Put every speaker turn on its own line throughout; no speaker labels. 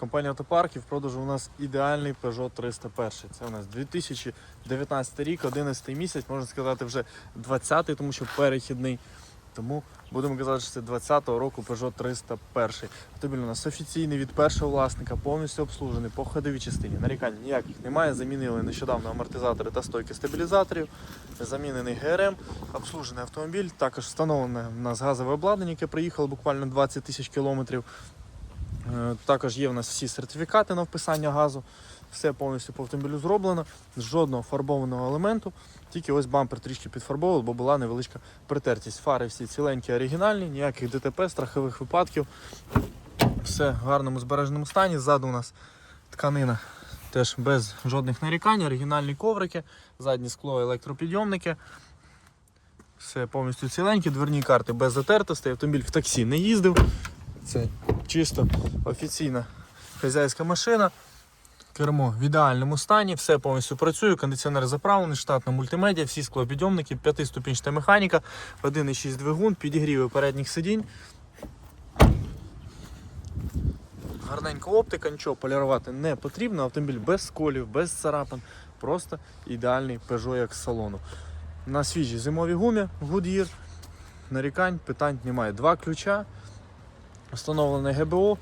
Компанія Автопарк і в продажу у нас ідеальний Peugeot 301. Це у нас 2019 рік, 11 місяць, можна сказати, вже 20-й, тому що перехідний. Тому будемо казати, що це 20-го року Peugeot 301. Автомобіль у нас офіційний від першого власника, повністю обслужений по ходовій частині. Нарікань ніяких немає. Замінили нещодавно амортизатори та стойки стабілізаторів. Замінений ГРМ, обслужений автомобіль. Також встановлене в нас газове обладнання, яке приїхало буквально 20 тисяч кілометрів. Е, Також є в нас всі сертифікати на вписання газу. Все повністю по автомобілю зроблено, жодного фарбованого елементу, тільки ось бампер трішки підфарбовував, бо була невеличка притертість. Фари всі ціленькі, оригінальні, ніяких ДТП, страхових випадків. Все в гарному збереженому стані. Ззаду у нас тканина теж без жодних нарікань, оригінальні коврики, заднє скло, електропідйомники. Все повністю ціленьке, дверні карти без затертостей. Автомобіль в таксі не їздив. Це чисто офіційна хазяйська машина. Кермо в ідеальному стані, все повністю працює, кондиціонер заправлений, штатна мультимедіа, всі склопідйомники, п'ятиступінчата механіка, 1,6 двигун, підігріви передніх сидінь. Гарненька оптика, нічого полірувати не потрібно. Автомобіль без сколів, без царапин. Просто ідеальний Peugeot як салону. На свіжій зимовій гумі Goodyear. Нарікань, питань немає. Два ключа, встановлене ГБО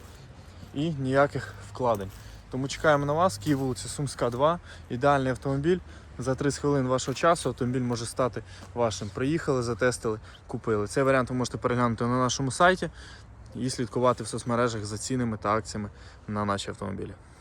і ніяких вкладень. Тому чекаємо на вас, Київ вулиця Сумська, 2. Ідеальний автомобіль. За 30 хвилин вашого часу автомобіль може стати вашим. Приїхали, затестили, купили. Цей варіант ви можете переглянути на нашому сайті і слідкувати в соцмережах за цінами та акціями на наші автомобілі.